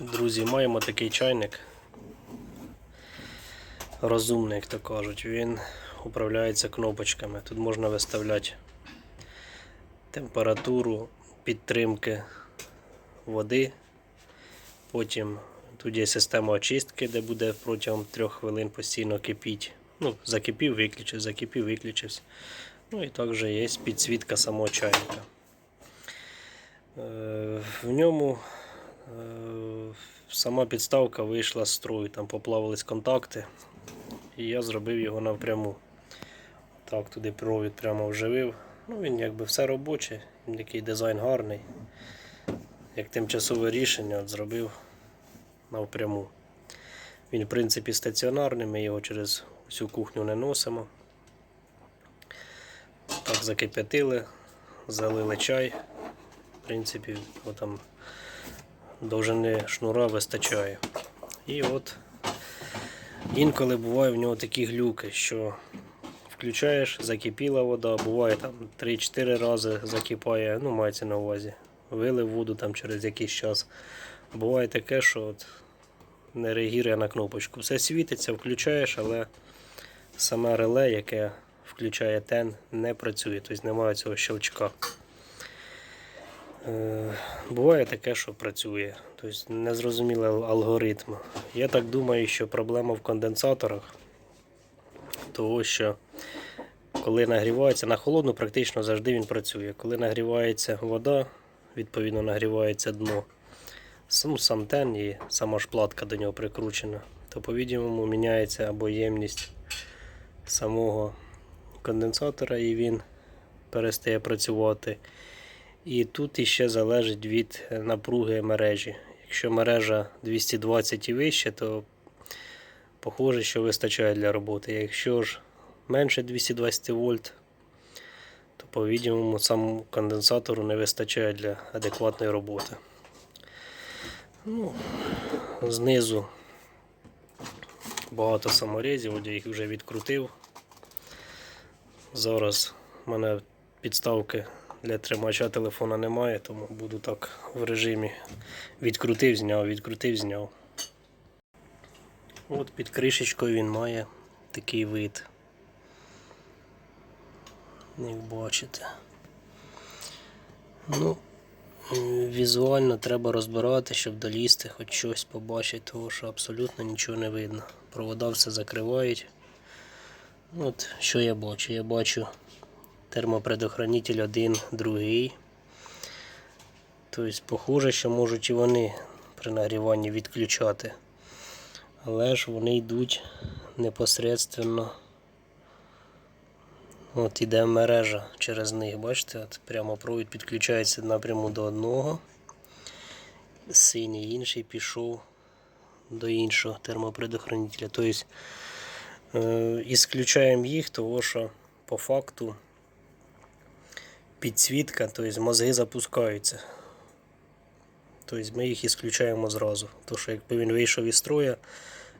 Друзі, маємо такий чайник. Розумний, як то кажуть. Він управляється кнопочками. Тут можна виставляти температуру підтримки води. Потім тут є система очистки, де буде протягом 3 хвилин постійно кипіть. Ну, закипів, виключив, закипів, виключився. Ну і також є підсвітка самого чайника. Е, В ньому сама підставка вийшла з строю, там поплавились контакти, і я зробив його напряму. Так, туди провід прямо вживив. Ну, він якби все робоче, такий дизайн гарний. Як тимчасове рішення от зробив навпряму. Він, в принципі, стаціонарний, ми його через всю кухню не носимо. Так, закип'ятили, залили чай. В принципі, о, там довжини шнура вистачає. І от інколи буває в нього такі глюки, що включаєш, закипіла вода, буває там 3-4 рази закипає, ну мається на увазі. Вилив воду там через якийсь час. Буває таке, що от не реагує на кнопочку. Все світиться, включаєш, але саме реле, яке включає тен, не працює, тобто немає цього щелчка. Е, Буває таке, що працює, тобто незрозумілий алгоритм. Я так думаю, що проблема в конденсаторах, того що коли нагрівається, на холодну практично завжди він працює. Коли нагрівається вода, відповідно нагрівається дно, сам, сам тен і сама ж платка до нього прикручена, то, по-відомому, міняється або ємність самого конденсатора і він перестає працювати. І тут іще залежить від е, напруги мережі. Якщо мережа 220 і вище, то похоже, що вистачає для роботи. Якщо ж менше 220 вольт, то по-відомому сам конденсатору не вистачає для адекватної роботи. Ну, знизу багато саморізів, от я їх вже відкрутив. Зараз в мене підставки для тримача телефона немає, тому буду так в режимі відкрутив, зняв, відкрутив, зняв. От під кришечкою він має такий вид. Як бачите. Ну, візуально треба розбирати, щоб долізти, хоч щось побачити, тому що абсолютно нічого не видно. Провода все закривають. От що я бачу? Я бачу термопредохранитель один, другий. Тобто, похоже, що можуть і вони при нагріванні відключати. Але ж вони йдуть непосередньо. От іде мережа через них, бачите, от прямо провід підключається напряму до одного. Синій інший пішов до іншого термопредохранителя. Тобто е, ісключаємо їх, тому що по факту підсвітка, тобто мозги запускаються. Тобто ми їх ісключаємо зразу. Тому що якби він вийшов із строя,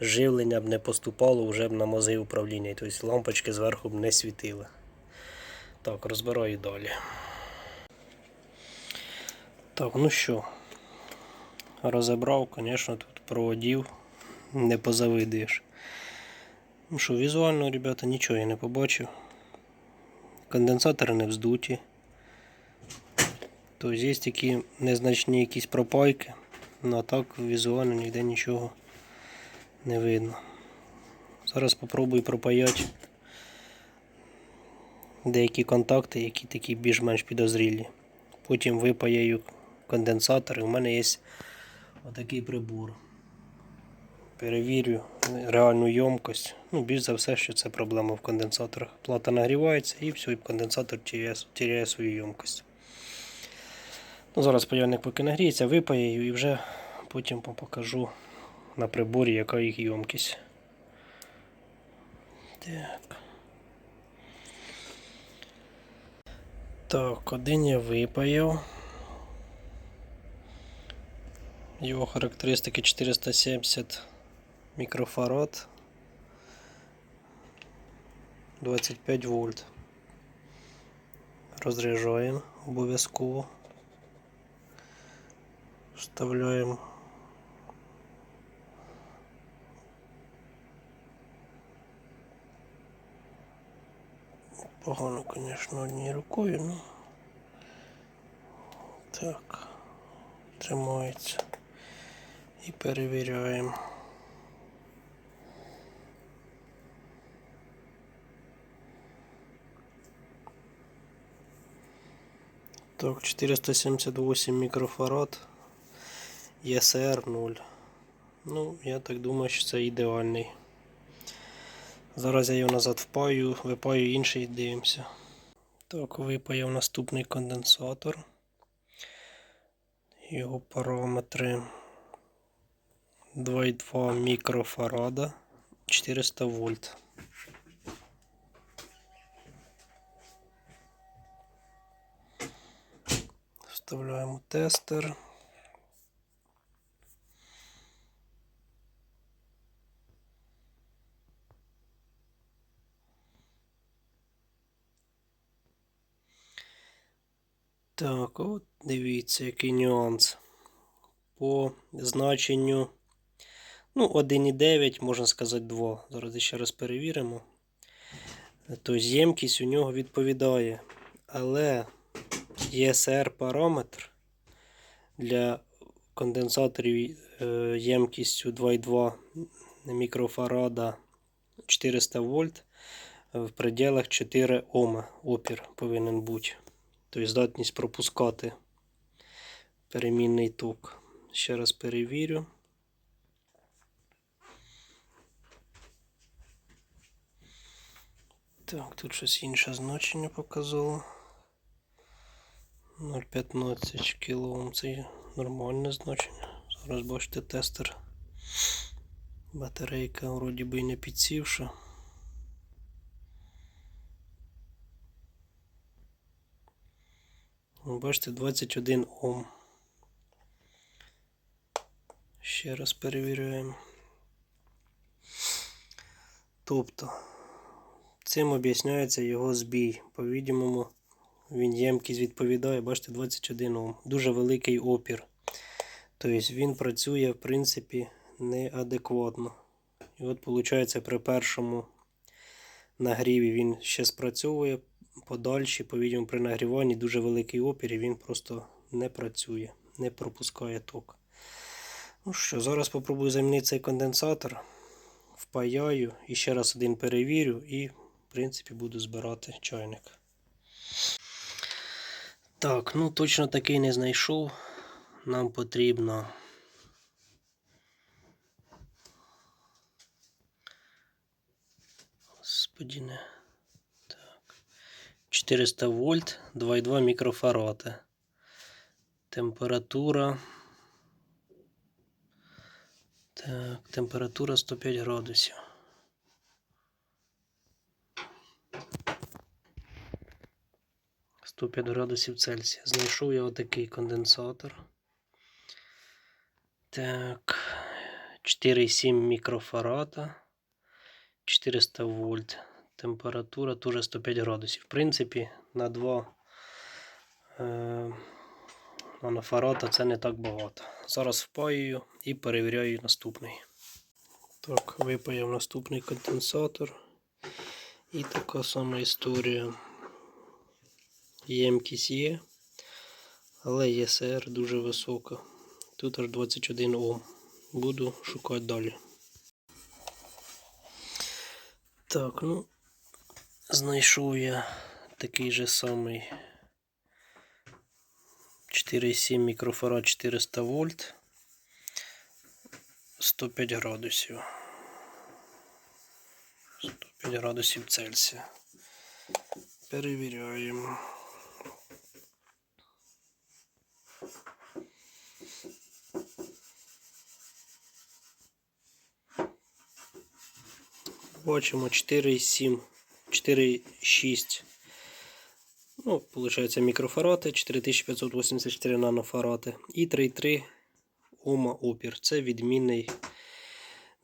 живлення б не поступало вже б на мозги управління. Тобто лампочки зверху б не світили. Так, розбираю далі. Так, ну що, розібрав, звісно, тут проводів не позавидуєш. Ну що, візуально, ребята, нічого я не побачив. Конденсатори не вздуті. Тобто є такі незначні якісь пропайки, ну а так візуально ніде нічого не видно. Зараз спробую пропаяти деякі контакти, які такі більш-менш підозрілі. Потім випаяю конденсатори. У мене є отакий прибор. Перевірю реальну ємкость. Ну, більш за все, що це проблема в конденсаторах. Плата нагрівається і все, і конденсатор теряє, свою ємкость. Ну, зараз паяльник поки нагріється, випаяю і вже потім покажу на приборі, яка їх ємкість. Так. Так, один я випаяв. Його характеристики 470 мікрофарад 25 вольт. Розряджаємо обов'язково. Вставляем Погано, конечно, однією рукой, но ну. Так, тримается и перевіряємо. Так, 478 мікрофарад. ЄСР 0. Ну, я так думаю, що це ідеальний. Зараз я його назад впаю, випаю інший дивимося. Так, випаяв наступний конденсатор. Його параметри 2,2 мікрофарада 400 вольт. Вставляємо тестер. Так, от дивіться, який нюанс. По значенню ну, 1,9, можна сказати 2. Зараз ще раз перевіримо. Тобто ємкість у нього відповідає. Але ESR параметр для конденсаторів е, ємкістю 2,2 мікрофарада 400 вольт в пределах 4 Ома опір повинен бути. Тобто здатність пропускати перемінний ток. Ще раз перевірю. Так, тут щось інше значення показало. 0,15 кОм це нормальне значення. Зараз бачите тестер. Батарейка вроді би і не підсівша. Бачите, 21 Ом. Ще раз перевіряємо. Тобто, цим об'ясняється його збій. По-відомому, він ємкість відповідає, бачите, 21 Ом. Дуже великий опір. Тобто він працює, в принципі, неадекватно. І от, виходить, при першому нагріві він ще спрацьовує, подальші, по-відомому, при нагріванні дуже великий опір і він просто не працює, не пропускає ток. Ну що, зараз спробую замінити цей конденсатор, впаяю і ще раз один перевірю, і, в принципі, буду збирати чайник. Так, ну точно такий не знайшов. Нам потрібно. Господи, не. Так. 400 вольт, 2,2 мікрофаради. Температура. Так, температура 105 градусів. Сто градусів Цельсія. Знайшов я отакий конденсатор. Так, 4,7 мікрофарада. 400 вольт. Температура теж 105 градусів. В принципі, на 2 е, нанофарада це не так багато. Зараз впаюю і перевіряю наступний. Так, випаяв наступний конденсатор. І така сама історія. Ємкість є, але ЄСР дуже висока. Тут аж 21 Ом. Буду шукати далі. Так, ну, знайшов я такий же самий 4,7 мікрофарад 400 вольт 105 градусів. 105 градусів Цельсія. Перевіряємо. Бачимо 4,7, 4,6. Ну, виходить, мікрофарати, 4584 нанофарати і 3,3 Ома опір. Це відмінний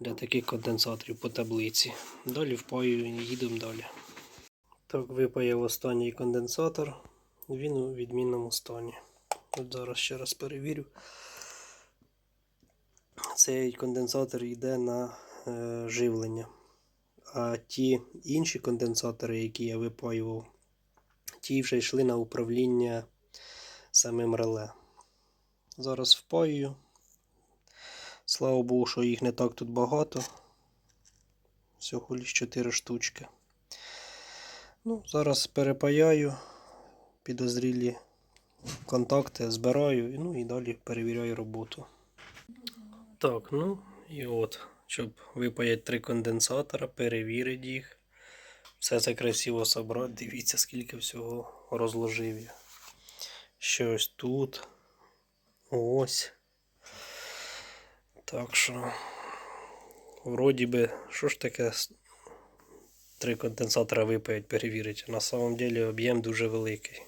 для таких конденсаторів по таблиці. Далі впаю і їдемо далі. Так, випаяв останній конденсатор. Він у відмінному стані. От зараз ще раз перевірю. Цей конденсатор йде на е, живлення. А ті інші конденсатори, які я випаював, ті вже йшли на управління самим реле. Зараз впаюю. Слава Богу, що їх не так тут багато. Всього лише 4 штучки. Ну, зараз перепаяю підозрілі контакти, збираю ну і далі перевіряю роботу. Так, ну і от, щоб випаяти три конденсатора, перевірити їх. Все це красиво собрати. Дивіться, скільки всього розложив я. Щось тут. Ось. Так що, вроді би, що ж таке три конденсатора випаять, перевірити. На самом деле об'єм дуже великий.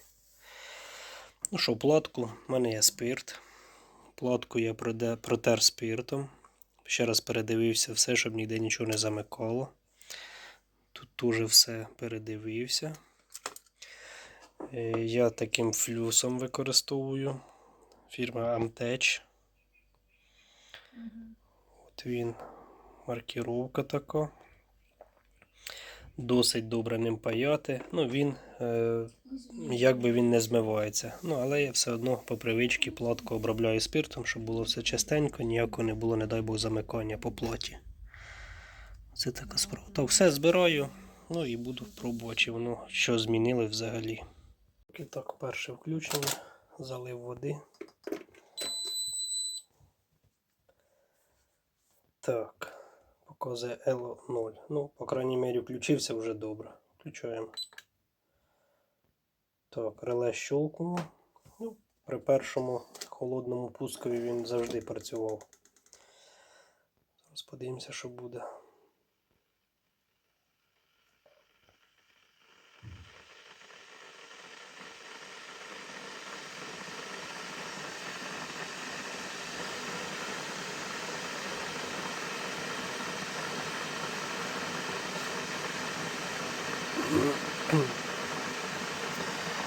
Ну що, платку, в мене є спирт. Платку я протер спиртом. Ще раз передивився все, щоб ніде нічого не замикало. Тут теж все передивився. Е, Я таким флюсом використовую. Фірма Amtech. От він. Маркіровка така. Досить добре ним паяти. Ну, він, е, як би він не змивається. Ну, але я все одно по привичці платку обробляю спиртом, щоб було все чистенько, ніякого не було, не дай Бог, замикання по платі. Це така справа. Так, все збираю. Ну і буду пробувати, чи воно що змінили взагалі. І так, перше включення. Залив води. Так, показує Elo 0. Ну, по крайній мірі, включився вже добре. Включаємо. Так, реле щелкнуло. Ну, при першому холодному пускові він завжди працював. Зараз подивимося, що буде.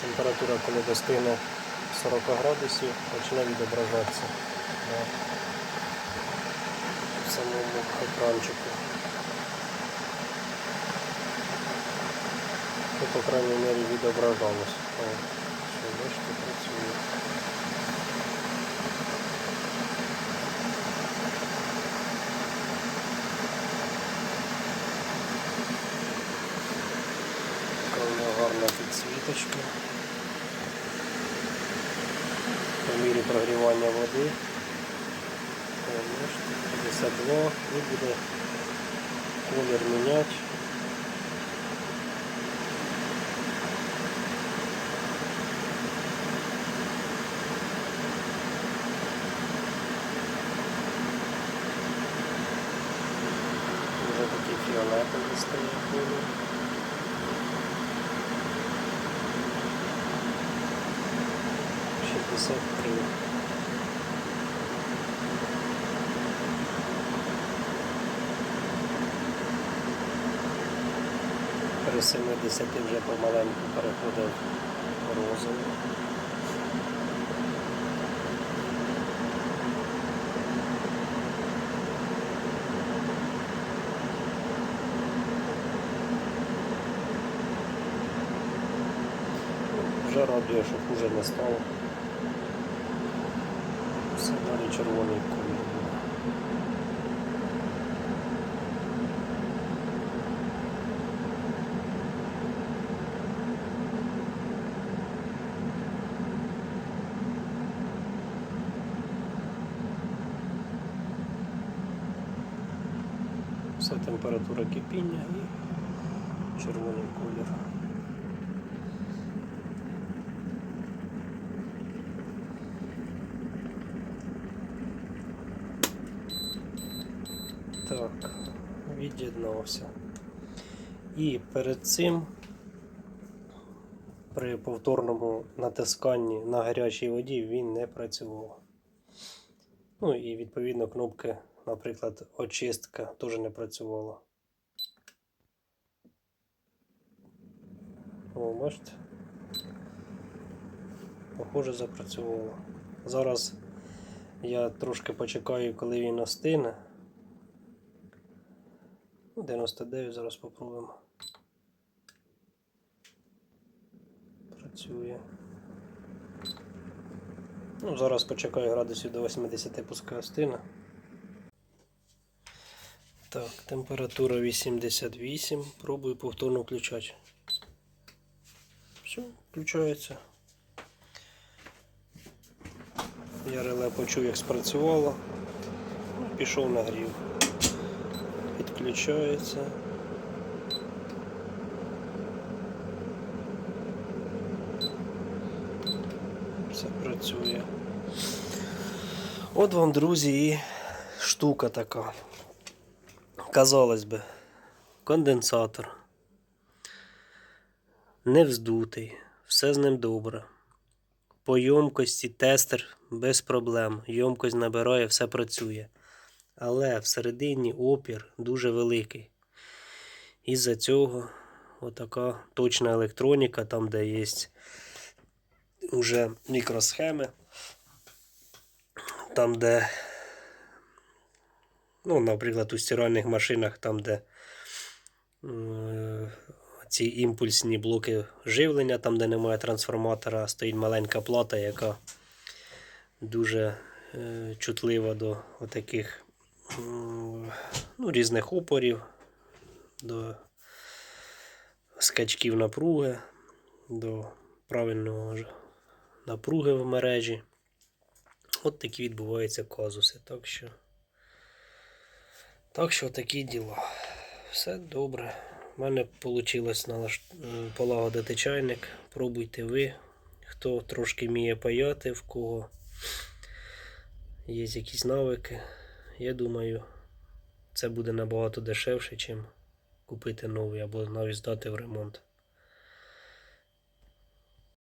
Температура, коли достигне 40 градусів, почне відображатися на самому екранчику. Ну, по крайній мірі відображалось. у нього гарна підсвіточка. По мірі прогрівання води. О, бачите, 52 і буде колір міняти. Вже такий фіолетовий стає колір. Шістдесят три. При 70 вже помаленьку переходив розовий. Вже радує, що хуже не стало. Все далі червоний колір. Все температура кипіння і червоний колір. Так, від'єднався. І перед цим при повторному натисканні на гарячій воді він не працював. Ну і відповідно кнопки, наприклад, очистка теж не працювала. О, бачите? Похоже, запрацювало. Зараз я трошки почекаю, коли він остине. Ну, 99 зараз попробуємо. Працює. Ну, зараз почекаю градусів до 80 пускай стина. Так, температура 88. Пробую повторно включати. Все, включається. Я реле почув, як спрацювало. Ну, Пішов нагрів. Підключається. Все працює. От вам, друзі, і штука така. Казалось би, конденсатор. Не вздутий, все з ним добре. По ємкості тестер без проблем. Ємкость набирає, все працює. Але всередині опір дуже великий. Із-за цього отака точна електроніка, там, де є вже мікросхеми, там, де, ну, наприклад, у стиральних машинах, там, де е, ці імпульсні блоки живлення, там, де немає трансформатора, стоїть маленька плата, яка дуже е, чутлива до отаких м, ну, різних опорів, до скачків напруги, до правильного напруги в мережі. От такі відбуваються казуси. Так що, так що такі діла. Все добре. У мене вийшло полагодити чайник. Пробуйте ви. Хто трошки вміє паяти, в кого є якісь навики. Я думаю, це буде набагато дешевше, ніж купити новий або навіть здати в ремонт.